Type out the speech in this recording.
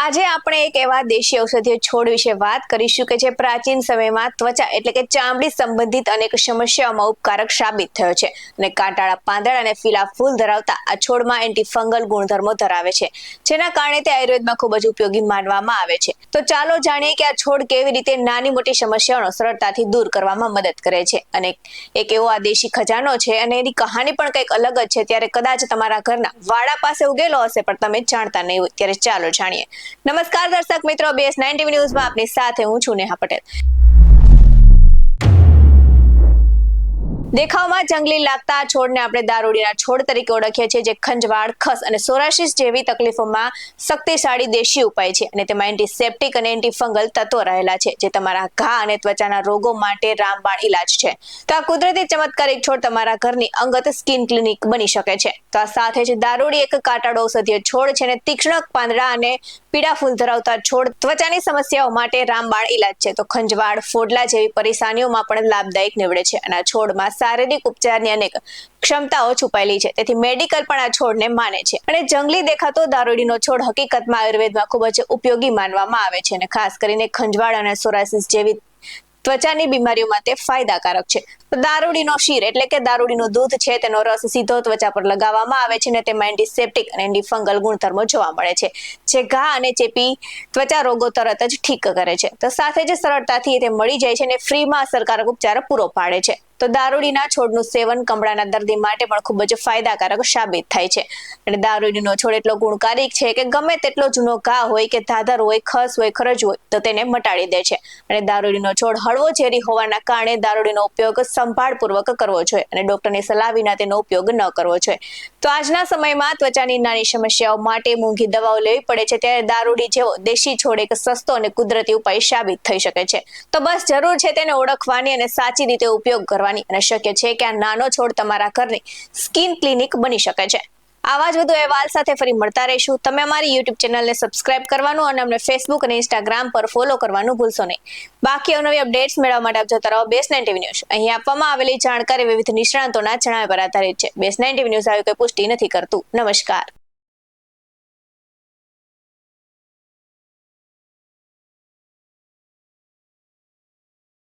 આજે આપણે એક એવા દેશી ઔષધીય છોડ વિશે વાત કરીશું કે જે પ્રાચીન સમયમાં ત્વચા એટલે કે ચામડી સંબંધિત અનેક સમસ્યાઓમાં ઉપકારક સાબિત થયો છે. અને કાંટાળા પાંદડા અને ફીલા ફૂલ ધરાવતા આ છોડમાં એન્ટીફંગલ ગુણધર્મો ધરાવે છે, જેના કારણે તે આયુર્વેદમાં ખૂબ જ ઉપયોગી માનવામાં આવે છે. તો ચાલો જાણીએ કે આ છોડ કેવી રીતે નાની મોટી સમસ્યાઓનો સરળતાથી દૂર કરવામાં મદદ કરે છે. અને એક એવો આ દેશી ખજાનો છે અને એની કહાની પણ કંઈક અલગ જ છે, ત્યારે કદાચ તમારા ઘરના વાડા પાસે ઉગેલો હશે, પણ તમે જાણતા નહીં હોય. ત્યારે ચાલો જાણીએ. નમસ્કાર દર્શક મિત્રો બેસ નાઇન ટીવી ન્યૂઝમાં આપની સાથે હું છું નેહા પટેલ. દેખાવમાં જંગલી લાગતા છોડને આપણે દારૂડીના છોડ તરીકે ઓળખીએ છીએ, જે ખંજવાળ, ખસ અને સોરાશિસ જેવી તકલીફોમાં શક્તિશાળી દેશી ઉપાય છે અને તેમાં એન્ટીસેપ્ટિક અને એન્ટીફંગલ તત્વો રહેલા છે, જે તમારા ઘા અને ત્વચાના રોગો માટે રામબાણ ઇલાજ છે. તો આ કુદરતી ચમત્કારિક છોડ તમારા ઘરની અંગત સ્કિન ક્લિનિક બની શકે છે. તો આ સાથે જ દારૂડી એક કાટાડો ઔષધીય છોડ છે અને તીક્ષ્ણ પાંદડા અને પીળા ફૂલ ધરાવતા છોડ ત્વચાની સમસ્યાઓ માટે રામબાણ ઇલાજ છે. તો ખંજવાળ, ફોડલા જેવી પરેશાનીઓમાં પણ લાભદાયક નીવડે છે અને આ છોડમાં શારીરિક ઉપચારની અનેક ક્ષમતાઓ છુપાયેલી છે. તેથી મેડિકલ પણ આ છોડને માને છે. અને જંગલી દેખાતો દારૂડીનો છોડ હકીકતમાં આયુર્વેદમાં ખૂબ જ ઉપયોગી માનવામાં આવે છે અને ખાસ કરીને ખંજવાળ અને સોરાસિસ જેવી ત્વચાની બીમારીઓ માટે ફાયદાકારક છે. તો દારૂડીનો શીર એટલે કે દારૂડીનું દૂધ છે તેનો રસ સીધો ત્વચા પર લગાવવામાં આવે છે અને તેમાં એન્ટીસેપ્ટિક અને એન્ટીફંગલ ગુણધર્મો જોવા મળે છે. જે ઘા અને ચેપી ત્વચા રોગો તરત જ ઠીક કરે છે. તો સાથે જ સરળતાથી તે મળી જાય છે અને ફ્રીમાં અસરકારક ઉપચાર પૂરો પાડે છે. તો દારૂડીના છોડનું સેવન કમળાના દર્દી માટે પણ ખૂબ જ ફાયદાકારક સાબિત થાય છે. અને દારૂડીનો છોડ એટલો ગુણકારિક છે કે ગમે તેટલો જૂનો ઘા હોય કે ધાધર હોય, ખસ હોય, ખરજ હોય, તો તેને મટાડી દે છે. અને દારૂડીનો છોડ હળવો ઝેરી હોવાના કારણે દારૂડીનો ઉપયોગ સંભાળપૂર્વક કરવો જોઈએ અને ડોક્ટરની સલાહ વિના તેનો ઉપયોગ ન કરવો જોઈએ. તો આજના સમયમાં ત્વચાની નાની સમસ્યાઓ માટે મોંઘી દવાઓ લેવી પડે છે ત્યારે દારૂડી જેવો દેશી છોડ એક સસ્તો અને કુદરતી ઉપાય સાબિત થઈ શકે છે. તો બસ જરૂર છે તેને ઓળખવાની અને સાચી રીતે ઉપયોગ કરવાની અને શક્ય છે કે આ નાનો છોડ તમારા ઘરની સ્કિન ક્લિનિક બની શકે છે. આવા જ વધુ અહેવાલ સાથે ફરી મળતા રહીશું. તમે અમારી યુટ્યુબ ચેનલને સબસ્ક્રાઇબ કરવાનું અને અમને ફેસબુક અને ઇન્સ્ટાગ્રામ પર ફોલો કરવાનું ભૂલશો નહીં. બાકી અવનવી અપડેટ્સ મેળવવા માટે આપ જોતા રહો બેસ નાઇન ન્યૂઝ. અહીં આપવામાં આવેલી જાણકારી વિવિધ નિષ્ણાંતોના જણાવ્યા પર આધારિત છે. બેસ નાઇન ન્યૂઝ આવી કોઈ પુષ્ટિ નથી કરતું. નમસ્કાર.